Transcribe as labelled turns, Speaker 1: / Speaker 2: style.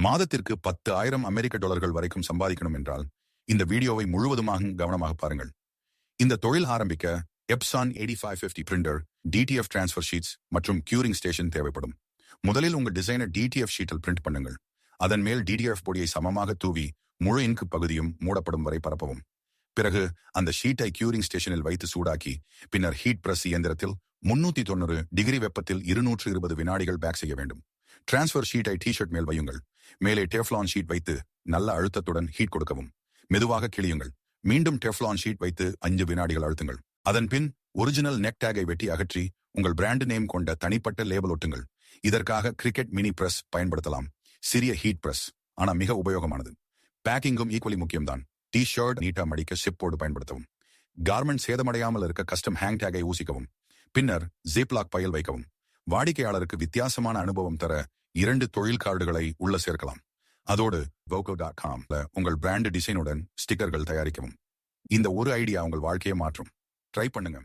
Speaker 1: மாதத்திற்கு பத்து ஆயிரம் அமெரிக்க டாலர்கள் வரைக்கும் சம்பாதிக்கணும் என்றால் இந்த வீடியோவை முழுவதுமாக கவனமாக பாருங்கள். இந்த தொழில் ஆரம்பிக்க Epson eighty five fifty printer DTF transfer sheets மற்றும் கியூரிங் ஸ்டேஷன் தேவைப்படும். முதலில் உங்கள் டிசைனை டிடிஎஃப் ஷீட்டில் பிரிண்ட் பண்ணுங்கள். அதன் மேல் டிடிஎஃப் பொடியை சமமாக தூவி முழு இன்கு பகுதியும் மூடப்படும் வரை பரப்பவும். பிறகு அந்த ஷீட்டை கியூரிங் ஸ்டேஷனில் வைத்து சூடாக்கி பின்னர் ஹீட் பிரஸ் இயந்திரத்தில் முன்னூத்தி தொண்ணூறு டிகிரி வெப்பத்தில் இருநூற்று இருபது வினாடிகள் பேக் செய்ய வேண்டும். டிரான்ஸ்ஃபர் ஷீட்டை டி-ஷர்ட் மேல் வையுங்கள். மேலே டெஃப்லான் ஷீட் வைத்து நல்ல அழுத்தத்துடன் ஹீட் கொடுக்கவும். மெதுவாக கிளியுங்கள் மீண்டும் டெஃப்லான் ஷீட் வைத்து அஞ்சு வினாடிகள் அழுத்துங்கள். அதன் பின் ஒரிஜினல் நெக்டேகை வெட்டி அகற்றி உங்கள் பிராண்ட் நேம் கொண்ட தனிப்பட்ட லேபிள் ஒட்டுங்கள். இதற்காக கிரிக்கெட் மினி பிரஸ் பயன்படுத்தலாம். சிறிய ஹீட் பிரஸ். ஆனா மிக உபயோகமானது. பேக்கிங்கும் ஈக்குவலி முக்கியம்தான். டி ஷர்ட் நீட்டா மடிக்க சிப்போடு பயன்படுத்தவும். கார்மெண்ட் சேதமடையாமல் இருக்க கஸ்டம் ஹேங் டேகை ஊசிக்கவும். பின்னர் ஜிப்லாக் பயில் வைக்கவும். வாடிக்கையாளருக்கு வித்தியாசமான அனுபவம் தர இரண்டு தொழில் கார்டுகளை உள்ள சேர்க்கலாம். அதோடு வோகோ டாட் காம்ல உங்கள் பிராண்ட் டிசைனுடன் ஸ்டிக்கர்கள் தயாரிக்கவும். இந்த ஒரு ஐடியா உங்கள் வாழ்க்கையை மாற்றும். ட்ரை பண்ணுங்க.